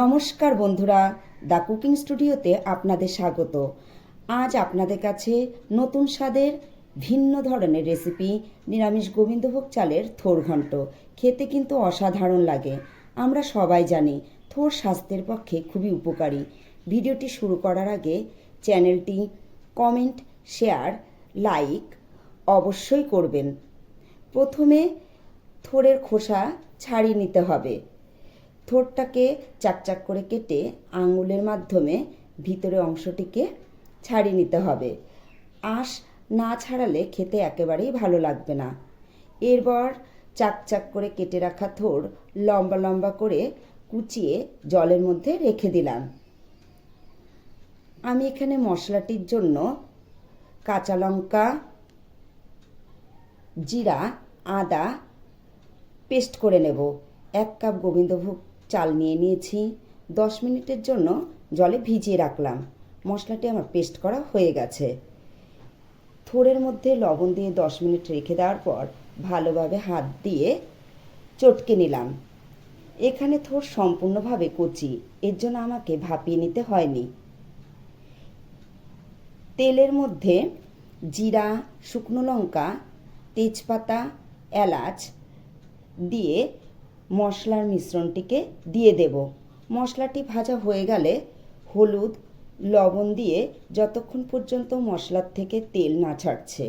নমস্কার বন্ধুরা, the cooking স্টুডিওতে আপনাদের স্বাগত। আজ আপনাদের কাছে নতুন স্বাদের ভিন্ন ধরনের রেসিপি নিরামিষ গোবিন্দভোগ চালের থোর ঘন্ট। খেতে কিন্তু অসাধারণ লাগে। আমরা সবাই জানি, থোর স্বাস্থ্যের পক্ষে খুবই উপকারী। ভিডিওটি শুরু করার আগে চ্যানেলটি কমেন্ট, শেয়ার, লাইক অবশ্যই করবেন। প্রথমে থোরের খোসা ছাড়িয়ে নিতে হবে। থোরটাকে চাকচাক করে কেটে আঙুলের মাধ্যমে ভিতরে অংশটিকে ছাড়িয়ে নিতে হবে। আঁশ না ছাড়ালে খেতে একেবারেই ভালো লাগবে না। এরপর চাকচাক করে কেটে রাখা থোর লম্বা লম্বা করে কুচিয়ে জলের মধ্যে রেখে দিলাম। আমি এখানে মশলাটির জন্য কাঁচা লঙ্কা, জিরা, আদা পেস্ট করে নেব। এক কাপ গোবিন্দভোগ চাল নিয়ে নিয়েছি। দশ মিনিটের জন্য জলে ভিজিয়ে রাখলাম। মশলাটি আমার পেস্ট করা হয়ে গেছে। থোড়ের মধ্যে লবণ দিয়ে দশ মিনিট রেখে দেওয়ার পর ভালোভাবে হাত দিয়ে চটকে নিলাম। এখানে থোর সম্পূর্ণভাবে কচি। এর জন্য আমাকে ভাপিয়ে নিতে হয়নি। তেলের মধ্যে জিরা, শুকনো লঙ্কা, তেজপাতা, এলাচ দিয়ে মশলার মিশ্রণটিকে দিয়ে দেব। মশলাটি ভাজা হয়ে গেলে হলুদ, লবণ দিয়ে যতক্ষণ পর্যন্ত মশলার থেকে তেল না ছাড়ছে।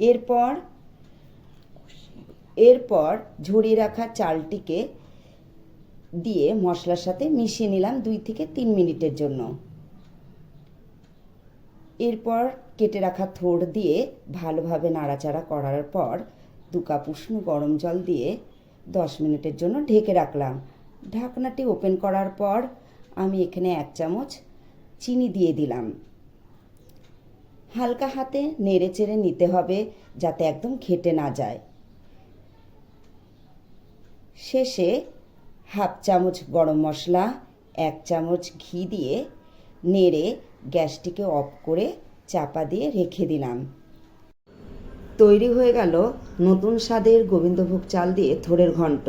এরপর এরপর ঝরিয়ে রাখা চালটিকে দিয়ে মশলার সাথে মিশিয়ে নিলাম দুই থেকে তিন মিনিটের জন্য। এরপর কেটে রাখা থোড় দিয়ে ভালোভাবে নাড়াচাড়া করার পর দু কাপ উষ্ণ গরম জল দিয়ে দশ মিনিটের জন্য ঢেকে রাখলাম। ঢাকনাটি ওপেন করার পর আমি এখানে এক চামচ চিনি দিয়ে দিলাম। হালকা হাতে নেড়ে চেড়ে নিতে হবে যাতে একদম ঘেটে না যায়। শেষে হাফ চামচ গরম মশলা, এক চামচ ঘি দিয়ে নেড়ে গ্যাসটিকে অফ করে চাপা দিয়ে রেখে দিলাম। তৈরি হয়ে গেল নতুন স্বাদের গোবিন্দভোগ চাল দিয়ে থোড়ের ঘন্ট।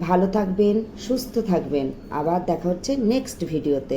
ভালো থাকবেন, সুস্থ থাকবেন। আবার দেখা হচ্ছে নেক্সট ভিডিওতে